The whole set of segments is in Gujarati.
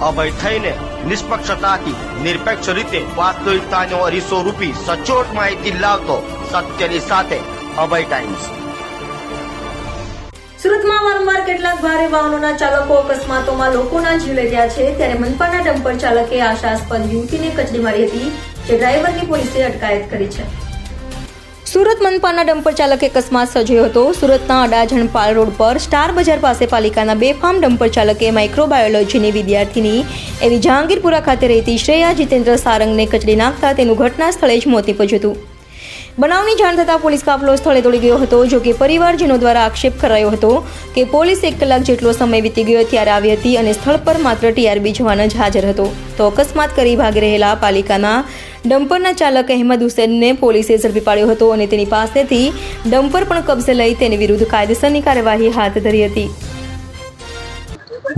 અભય થઈને નિષ્પક્ષતાથી, નિરપેક્ષ રીતે વાસ્તવિકતાનો અરીસો રૂપી સચોટ માહિતી લાવતો સત્યની સાથે અભય ટાઈમ્સ સુરતમાં વારંવાર કેટલાક ભારે વાહનોના ચાલકો અકસ્માતોમાં લોકોના જીવ લઈ રહ્યા છે. ત્યારે મનપાના ડમ્પર ચાલકે આશાસ્પદ યુવતીને કચડી મારી હતી, જે ડ્રાઈવરની પોલીસે અટકાયત કરી છે. સુરત મનપાના ડમ્પર ચાલકે અકસ્માત સર્જ્યો હતો. સુરતના અડાજણ પાલ રોડ પર સ્ટાર બજાર પાસે પાલિકાના બેફામ ડમ્પર ચાલકે માઇક્રોબાયોલોજીની વિદ્યાર્થીની એવી જહાંગીરપુરા ખાતે રહેતી શ્રેયા જીતેન્દ્ર સારંગને કચડી નાખતા તેનું ઘટના સ્થળે જ મોત નીપજ્યું હતું. બનાવની જાણ થતાં પોલીસ કાફલો સ્થળે દોડી ગયો હતો, જો કે પરિવારજનો દ્વારા આક્ષેપ કરાયો હતો કે પોલીસ એક કલાક જેટલો સમય વીતી ગયો ત્યારે આવી હતી અને સ્થળ પર માત્ર ટીઆરબી જવાન જ હાજર હતો. તો અકસ્માત કરી ભાગી રહેલા પાલિકાના ડમ્પરના ચાલક અહેમદ હુસેનને પોલીસે ઝડપી પાડ્યો હતો અને તેની પાસેથી ડમ્પર પણ કબજે લઈ તેની વિરુદ્ધ કાયદેસરની કાર્યવાહી હાથ ધરી હતી.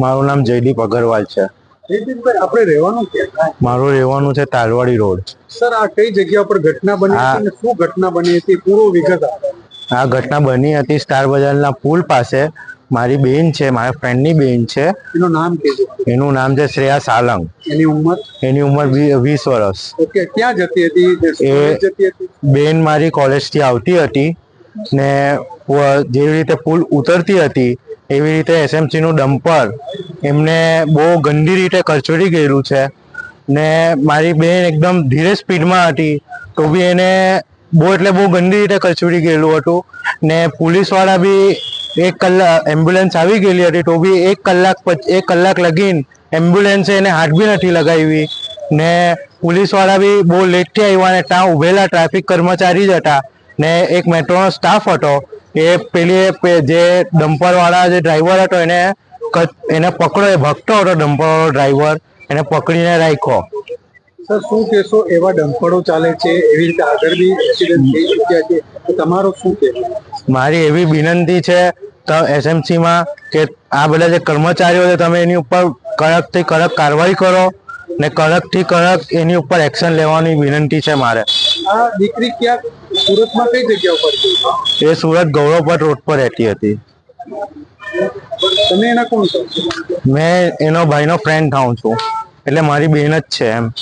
મારું નામ જયદીપ અગરવાલ છે. આપણે રહેવાનું ક્યાં? મારું રહેવાનું છે તાલવાડી રોડ. સર આ કઈ જગ્યા પર ઘટના બની હતી અને શું ઘટના બની હતી? પૂરો વિગત આ ઘટના બની હતી સ્ટાર બજારના પુલ પાસે. મારી બેન છે મારા ફ્રેન્ડની બેન છે. એનું નામ કે એનું નામ છે શ્રેયા સાલંગ. એની ઉંમર? એની ઉંમર વીસ વર્ષ. ઓકે ક્યાં જતી હતી? એ જતી હતી? બેન મારી કોલેજથી આવતી હતી. ને જેવી રીતે પુલ ઉતરતી હતી, એવી રીતે એસએમસીનું ડમ્પર એમને બહુ ગંદી રીતે કચડી ગયેલું છે. ને મારી બેન એકદમ ધીરે સ્પીડમાં હતી, તો બી એને બહુ એટલે બહુ ગંદી રીતે કચડી ગયેલું હતું. ને પોલીસવાળા બી એક કલાક, એમ્બ્યુલન્સ આવી ગયેલી હતી, તો બી એક કલાક પછી એક કલાક લગીન એમ્બ્યુલન્સે એને હાથ બી નથી લગાવી. ને પોલીસવાળા બી બહુ લેટથી આવ્યા ને ત્યાં ઉભેલા ટ્રાફિક કર્મચારી જ હતા. ને એક મેટ્રોનો સ્ટાફ હતો એ પેલી જે ડમ્પર વાળા જે ડ્રાઈવર હતો એને એને પકડો એ ભગતો હતો ડમ્પર વાળો ડ્રાઈવર એને પકડીને રાખ્યો. સર શું કહેશો એવા ડમ્પરો ચાલે છે એવી રીતે આગળ બી એક્સિડન્ટ થઈ ચૂક્યા છે તો તમારો શું કહેવું મારી એવી વિનંતી છે એસએમસી માં કે આ બધા જે કર્મચારીઓ છે તમે એની ઉપર કડકથી કડક કાર્યવાહી કરો ને કડકથી કડક એની ઉપર એક્શન લેવાની વિનંતી છે મારે. આ દીકરી ક્યાં સુરતમાં કઈ જગ્યા ઉપર એ સુરત ગૌરવપટ રોડ પર રહેતી હતી. તમે એના કોણ છો? મેં એનો ભાઈનો ફ્રેન્ડ થાઉં છું. એટલે મારી બેન જ છે એમ.